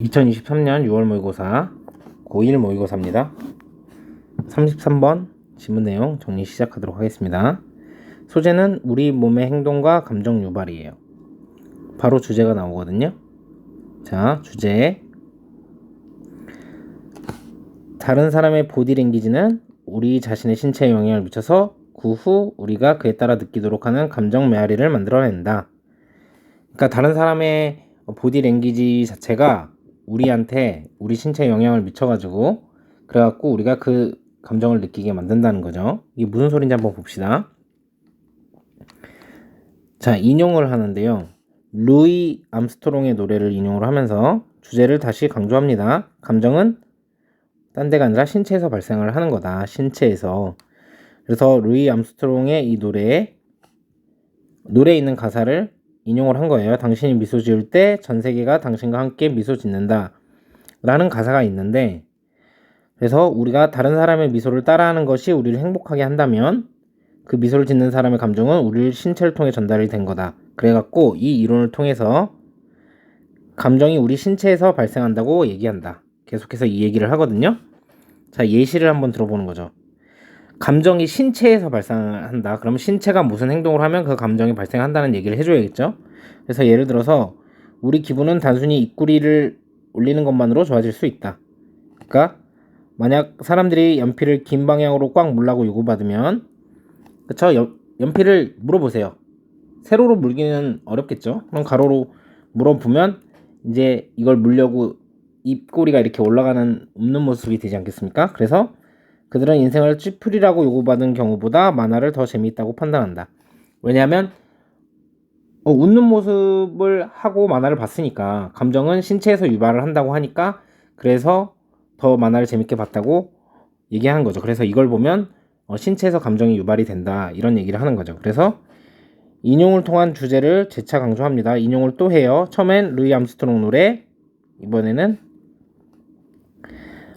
2023년 6월 모의고사 고1 모의고사입니다. 33번 지문 내용 정리 시작하도록 하겠습니다. 소재는 우리 몸의 행동과 감정 유발이에요. 바로 주제가 나오거든요. 자, 주제. 다른 사람의 보디랭귀지는 우리 자신의 신체에 영향을 미쳐서 그 후 우리가 그에 따라 느끼도록 하는 감정 메아리를 만들어낸다. 그러니까 다른 사람의 보디랭귀지 자체가 우리한테 우리 신체에 영향을 미쳐가지고 그래갖고 우리가 그 감정을 느끼게 만든다는 거죠. 이게 무슨 소리인지 한번 봅시다. 자, 인용을 하는데요. 루이 암스트롱의 노래를 인용을 하면서 주제를 다시 강조합니다. 감정은 딴 데가 아니라 신체에서 발생을 하는 거다. 신체에서. 그래서 루이 암스트롱의 이 노래에 노래에 있는 가사를 인용을 한 거예요. 당신이 미소 지을 때 전 세계가 당신과 함께 미소 짓는다. 라는 가사가 있는데, 그래서 우리가 다른 사람의 미소를 따라하는 것이 우리를 행복하게 한다면, 그 미소를 짓는 사람의 감정은 우리를 신체를 통해 전달이 된 거다. 그래갖고 이 이론을 통해서 감정이 우리 신체에서 발생한다고 얘기한다. 계속해서 이 얘기를 하거든요. 자, 예시를 한번 들어보는 거죠. 감정이 신체에서 발생한다. 그러면 신체가 무슨 행동을 하면 그 감정이 발생한다는 얘기를 해줘야겠죠. 그래서 예를 들어서 우리 기분은 단순히 입꼬리를 올리는 것만으로 좋아질 수 있다. 그러니까 만약 사람들이 연필을 긴 방향으로 꽉 물라고 요구받으면 그쵸? 연, 연필을 물어보세요. 세로로 물기는 어렵겠죠. 그럼 가로로 물어보면 이제 이걸 물려고 입꼬리가 이렇게 올라가는 웃는 모습이 되지 않겠습니까? 그래서 그들은 인생을 찌푸리라고 요구받은 경우보다 만화를 더 재미있다고 판단한다. 왜냐하면 어, 웃는 모습을 하고 만화를 봤으니까 감정은 신체에서 유발을 한다고 하니까 그래서 더 만화를 재밌게 봤다고 얘기하는 거죠. 그래서 이걸 보면 어, 신체에서 감정이 유발이 된다 이런 얘기를 하는 거죠. 그래서 인용을 통한 주제를 재차 강조합니다. 인용을 또 해요. 처음엔 루이 암스트롱 노래 이번에는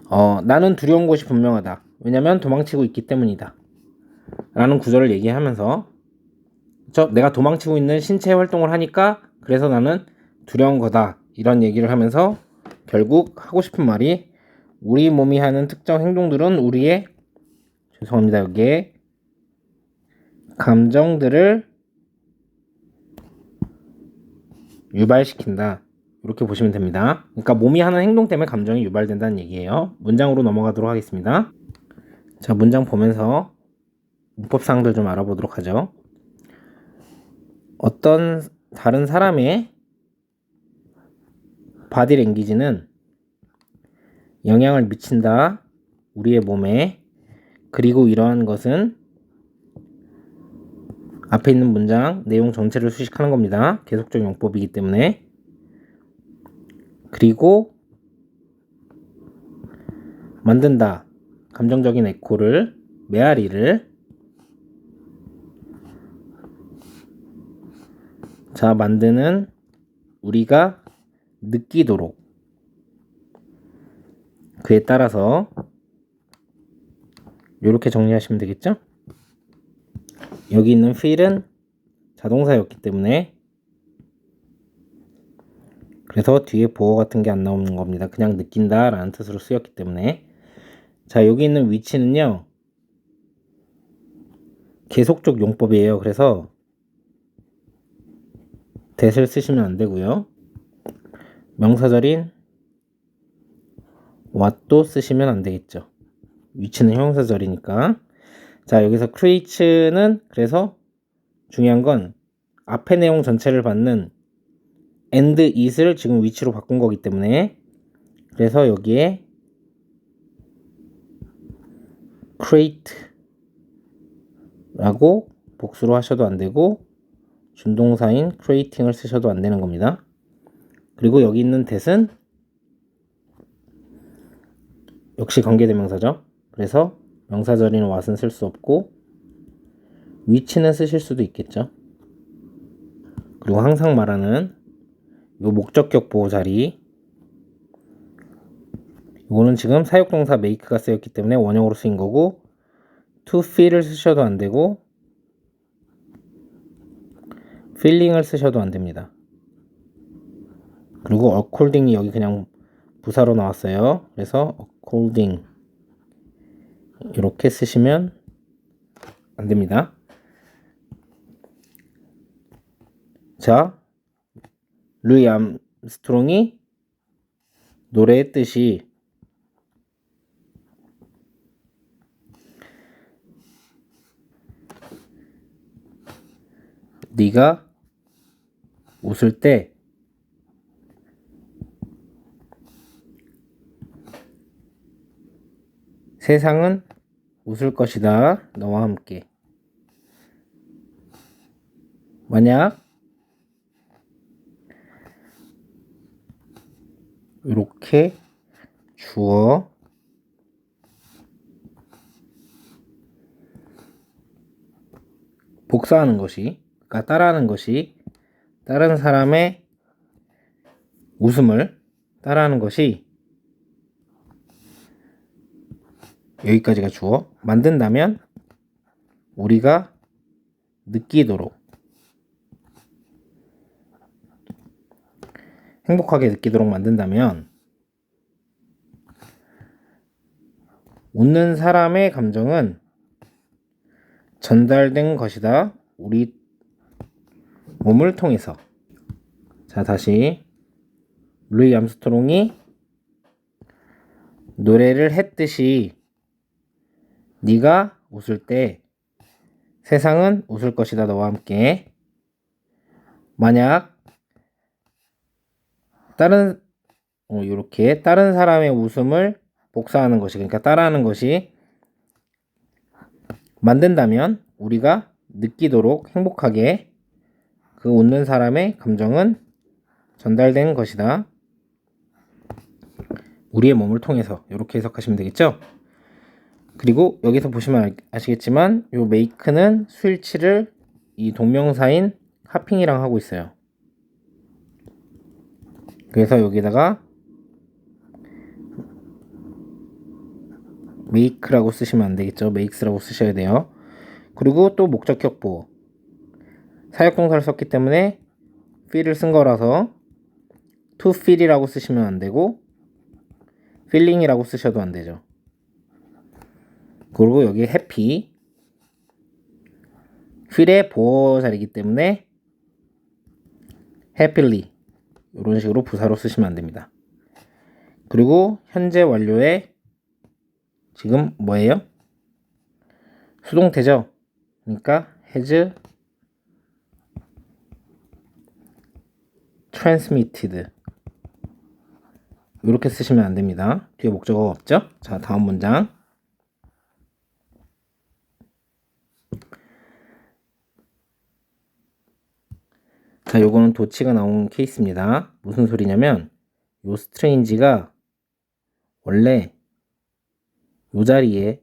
어, 나는 두려운 곳이 분명하다. 왜냐면 도망치고 있기 때문이다. 라는 구절을 얘기하면서 저 내가 도망치고 있는 신체 활동을 하니까 그래서 나는 두려운 거다. 이런 얘기를 하면서 결국 하고 싶은 말이 우리 몸이 하는 특정 행동들은 우리의 죄송합니다. 여기에 감정들을 유발시킨다. 이렇게 보시면 됩니다. 그러니까 몸이 하는 행동 때문에 감정이 유발된다는 얘기예요. 문장으로 넘어가도록 하겠습니다. 자, 문장 보면서 문법사항들 좀 알아보도록 하죠. 어떤 다른 사람의 바디 랭귀지는 영향을 미친다. 우리의 몸에. 그리고 이러한 것은 앞에 있는 문장 내용 전체를 수식하는 겁니다. 계속적 용법이기 때문에. 그리고 만든다. 감정적인 에코를 메아리를 자 만드는 우리가 느끼도록 그에 따라서 이렇게 정리하시면 되겠죠? 여기 있는 feel은 자동사였기 때문에 그래서 뒤에 보어 같은 게 안 나오는 겁니다. 그냥 느낀다 라는 뜻으로 쓰였기 때문에 자 여기 있는 위치는요 계속적 용법이에요. 그래서 대을 쓰시면 안 되고요. 명사절인 what도 쓰시면 안 되겠죠. 위치는 형사절이니까. 자, 여기서 create는 그래서 중요한 건 앞에 내용 전체를 받는 and it을 지금 위치로 바꾼 거기 때문에 그래서 여기에 create 라고 복수로 하셔도 안 되고 준동사인 creating을 쓰셔도 안 되는 겁니다. 그리고 여기 있는 that은 역시 관계대명사죠. 그래서 명사절인 what은 쓸 수 없고 위치는 쓰실 수도 있겠죠. 그리고 항상 말하는 요 목적격 보호 자리 이거는 지금 사역동사 make가 쓰였기 때문에 원형으로 쓰인 거고 to feel을 쓰셔도 안 되고 feeling을 쓰셔도 안 됩니다. 그리고 according이 여기 그냥 부사로 나왔어요. 그래서 according 이렇게 쓰시면 안 됩니다. 자, 루이 암스트롱이 노래했듯이 네가 웃을 때 세상은 웃을 것이다. 너와 함께. 만약 이렇게 주어 복사하는 것이 따라하는 것이 다른 사람의 웃음을 따라하는 것이 여기까지가 주어 만든다면 우리가 느끼도록 행복하게 느끼도록 만든다면 웃는 사람의 감정은 전달된 것이다. 우리 몸을 통해서. 자, 다시 루이 암스트롱이 노래를 했듯이 네가 웃을 때 세상은 웃을 것이다 너와 함께. 만약 다른 어, 이렇게 다른 사람의 웃음을 복사하는 것이 그러니까 따라하는 것이 만든다면 우리가 느끼도록 행복하게 그 웃는 사람의 감정은 전달된 것이다. 우리의 몸을 통해서 이렇게 해석하시면 되겠죠? 그리고 여기서 보시면 아시겠지만 요 메이크는 스위치를 이 동명사인 하핑이랑 하고 있어요. 그래서 여기다가 메이크라고 쓰시면 안 되겠죠. 메이크스라고 쓰셔야 돼요. 그리고 또 목적격 보호. 사역동사를 썼기 때문에 feel을 쓴 거라서 to feel이라고 쓰시면 안 되고 feeling이라고 쓰셔도 안 되죠. 그리고 여기 happy feel의 보호 자리이기 때문에 happily 이런 식으로 부사로 쓰시면 안 됩니다. 그리고 현재 완료의 지금 뭐예요? 수동태죠. 그러니까 has transmitted 이렇게 쓰시면 안 됩니다. 뒤에 목적어가 없죠? 자, 다음 문장. 자, 요거는 도치가 나온 케이스입니다. 무슨 소리냐면 요 스트레인지가 원래 요 자리에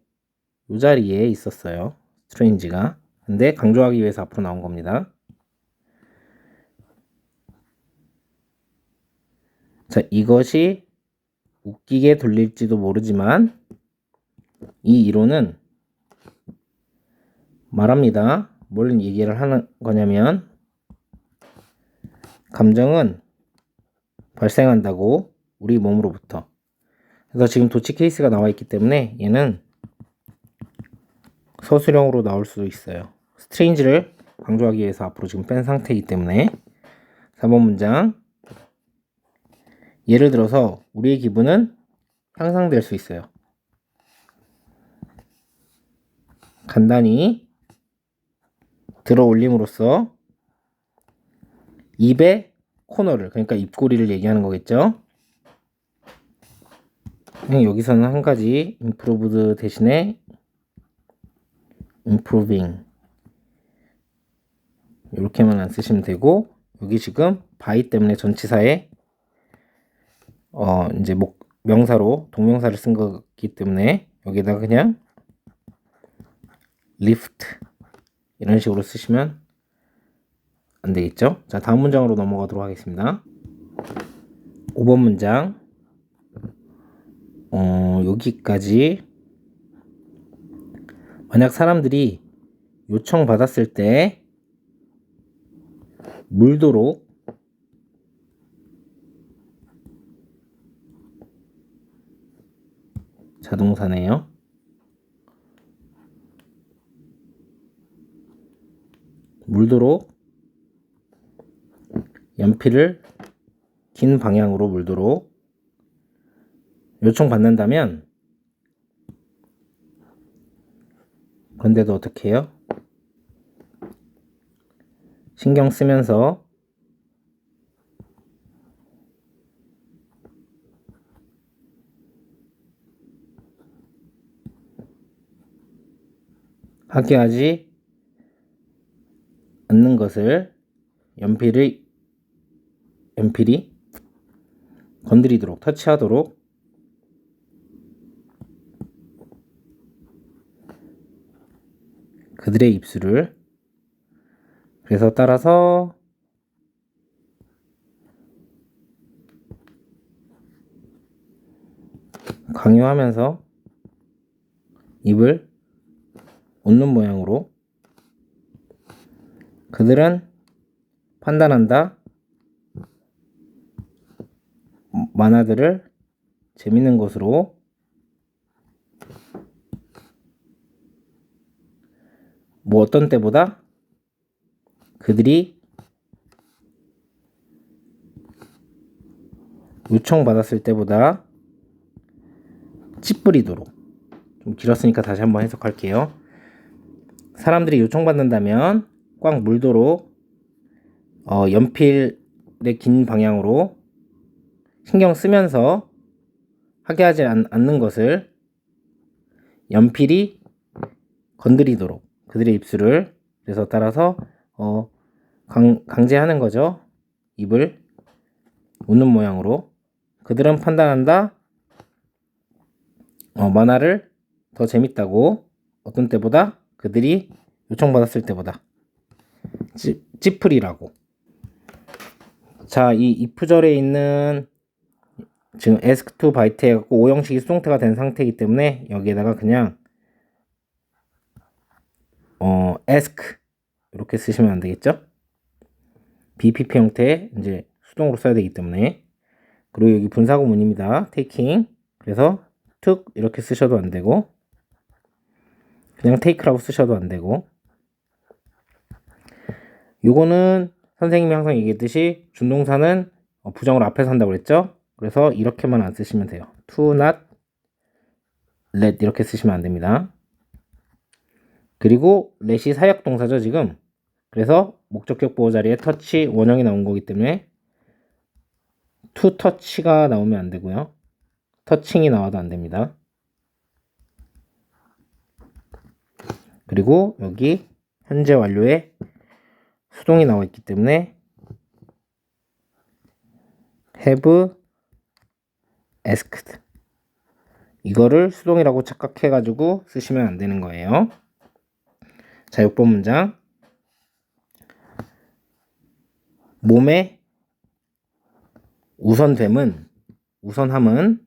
요 자리에 있었어요. 스트레인지가. 근데 강조하기 위해서 앞으로 나온 겁니다. 자, 이것이 웃기게 들릴지도 모르지만 이 이론은 말합니다. 뭘 얘기를 하는 거냐면 감정은 발생한다고 우리 몸으로부터. 그래서 지금 도치 케이스가 나와 있기 때문에 얘는 서술형으로 나올 수도 있어요. 스트레인지를 강조하기 위해서 앞으로 지금 뺀 상태이기 때문에 4번 문장 예를 들어서 우리의 기분은 향상될 수 있어요. 간단히 들어 올림으로써 입의 코너를 그러니까 입꼬리를 얘기하는 거겠죠. 여기서는 한 가지 improved 대신에 improving 이렇게만 안 쓰시면 되고 여기 지금 by 때문에 전치사에 어 이제 목 명사로 동명사를 쓴 거기 때문에 여기다가 그냥 lift 이런 식으로 쓰시면 안 되겠죠? 자, 다음 문장으로 넘어가도록 하겠습니다. 5번 문장. 어, 여기까지. 만약 사람들이 요청받았을 때 물도록 자동사네요. 물도록 연필을 긴 방향으로 물도록 요청받는다면 그런데도 어떻게 해요? 신경 쓰면서 하게 하지 않는 것을 연필을 연필이 건드리도록 터치하도록 그들의 입술을 그래서 따라서 강요하면서 입을 웃는 모양으로 그들은 판단한다. 만화들을 재밌는 것으로 뭐 어떤 때보다 그들이 요청받았을 때보다 찌푸리도록 좀 길었으니까 다시 한번 해석할게요. 사람들이 요청받는다면 꽉 물도록 어, 연필의 긴 방향으로 신경 쓰면서 하게 하지 않, 않는 것을 연필이 건드리도록 그들의 입술을 그래서 따라서 어, 강, 강제하는 거죠. 입을 웃는 모양으로 그들은 판단한다. 어, 만화를 더 재밌다고 어떤 때보다 그들이 요청받았을 때보다 찌, 찌푸리라고 자, 이 if절에 있는 지금 ask to byte 해갖고 오형식이 수동태가 된 상태이기 때문에 여기에다가 그냥 어 ask 이렇게 쓰시면 안 되겠죠? BPP 형태 이제 수동으로 써야 되기 때문에 그리고 여기 분사구문입니다. taking 그래서 took 이렇게 쓰셔도 안 되고 그냥 take라고 쓰셔도 안 되고 요거는 선생님이 항상 얘기했듯이 준동사는 어, 부정을 앞에서 한다고 그랬죠? 그래서 이렇게만 안 쓰시면 돼요. to not let 이렇게 쓰시면 안 됩니다. 그리고 let이 사역 동사죠, 지금. 그래서 목적격 보호 자리에 touch 원형이 나온 거기 때문에 to touch가 나오면 안 되고요. 터칭이 나와도 안 됩니다. 그리고 여기 현재 완료에 수동이 나와 있기 때문에 have asked 이거를 수동이라고 착각해 가지고 쓰시면 안 되는 거예요. 자, 6번 문장 몸의 우선됨은 우선함은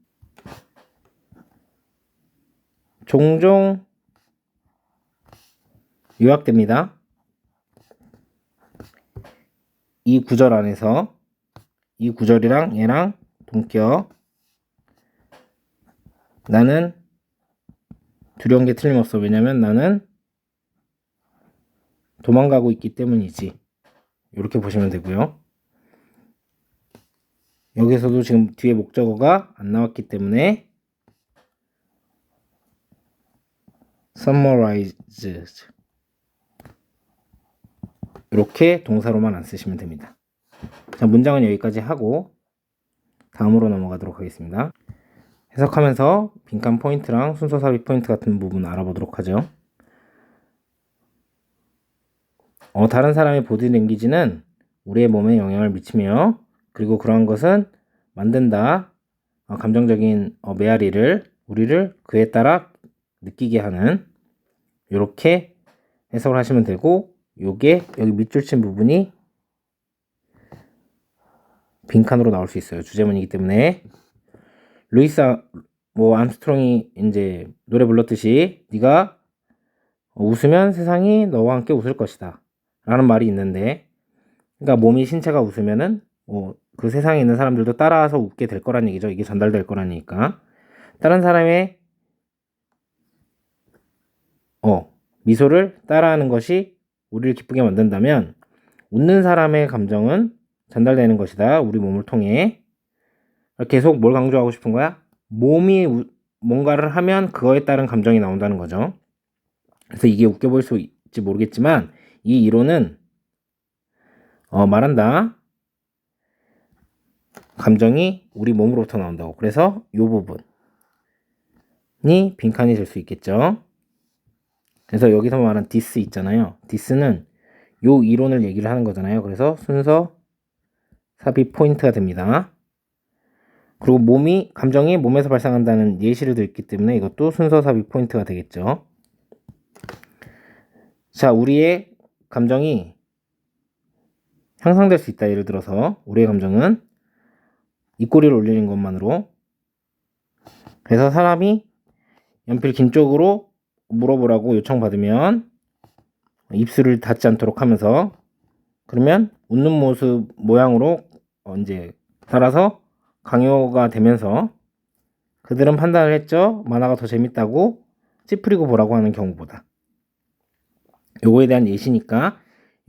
종종 요약됩니다. 이 구절 안에서 이 구절이랑 얘랑 동격 나는 두려운 게 틀림없어. 왜냐면 나는 도망가고 있기 때문이지. 이렇게 보시면 되고요. 여기서도 지금 뒤에 목적어가 안 나왔기 때문에 summarizes 이렇게 동사로만 안 쓰시면 됩니다. 자, 문장은 여기까지 하고 다음으로 넘어가도록 하겠습니다. 해석하면서 빈칸 포인트랑 순서 삽입 포인트 같은 부분 알아보도록 하죠. 어, 다른 사람의 보디 랭귀지는 우리의 몸에 영향을 미치며 그리고 그러한 것은 만든다. 어, 감정적인 어, 메아리를 우리를 그에 따라 느끼게 하는 이렇게 해석을 하시면 되고 요게 여기 밑줄 친 부분이 빈칸으로 나올 수 있어요. 주제문이기 때문에 루이스 뭐 암스트롱이 이제 노래 불렀듯이 네가 웃으면 세상이 너와 함께 웃을 것이다. 라는 말이 있는데 그러니까 몸이 신체가 웃으면은 뭐 그 세상에 있는 사람들도 따라서 웃게 될 거란 얘기죠. 이게 전달될 거라니까. 다른 사람의 어, 미소를 따라하는 것이 우리를 기쁘게 만든다면 웃는 사람의 감정은 전달되는 것이다. 우리 몸을 통해. 계속 뭘 강조하고 싶은 거야? 몸이 우- 뭔가를 하면 그거에 따른 감정이 나온다는 거죠. 그래서 이게 웃겨 보일 수 있지 모르겠지만 이 이론은 어, 말한다. 감정이 우리 몸으로부터 나온다고. 그래서 이 부분이 빈칸이 될 수 있겠죠. 그래서 여기서 말한 디스 있잖아요. 디스는 요 이론을 얘기를 하는 거잖아요. 그래서 순서 삽입 포인트가 됩니다. 그리고 몸이 감정이 몸에서 발생한다는 예시를 들었기 때문에 이것도 순서 삽입 포인트가 되겠죠. 자, 우리의 감정이 향상될 수 있다. 예를 들어서 우리의 감정은 입꼬리를 올리는 것만으로 그래서 사람이 연필 긴 쪽으로 물어보라고 요청받으면 입술을 닫지 않도록 하면서 그러면 웃는 모습 모양으로 어, 이제 따라서 강요가 되면서 그들은 판단을 했죠. 만화가 더 재밌다고 찌푸리고 보라고 하는 경우보다 요거에 대한 예시니까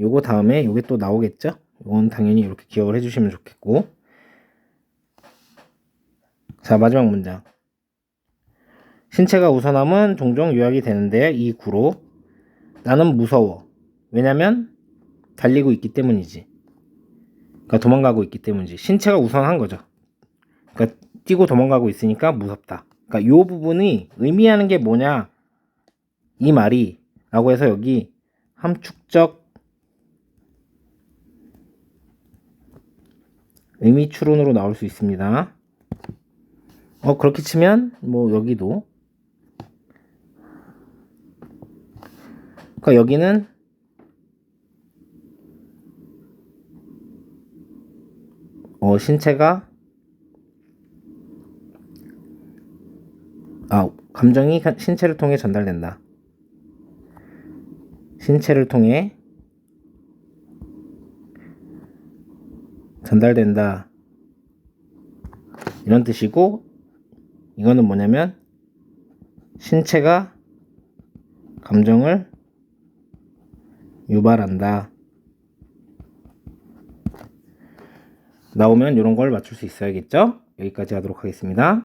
요거 다음에 요게 또 나오겠죠. 요건 당연히 이렇게 기억을 해주시면 좋겠고 자 마지막 문장 신체가 우선함은 종종 요약이 되는데 이 구로 나는 무서워. 왜냐면 달리고 있기 때문이지. 그러니까 도망가고 있기 때문이지. 신체가 우선한 거죠. 그러니까 뛰고 도망가고 있으니까 무섭다. 그러니까 요 부분이 의미하는 게 뭐냐? 이 말이 라고 해서 여기 함축적 의미 추론으로 나올 수 있습니다. 어 그렇게 치면 뭐 여기도 그러니까 여기는 어 신체가 아 감정이 가- 신체를 통해 전달된다. 신체를 통해 전달된다. 이런 뜻이고, 이거는 뭐냐면, 신체가 감정을 유발한다. 나오면 이런 걸 맞출 수 있어야겠죠? 여기까지 하도록 하겠습니다.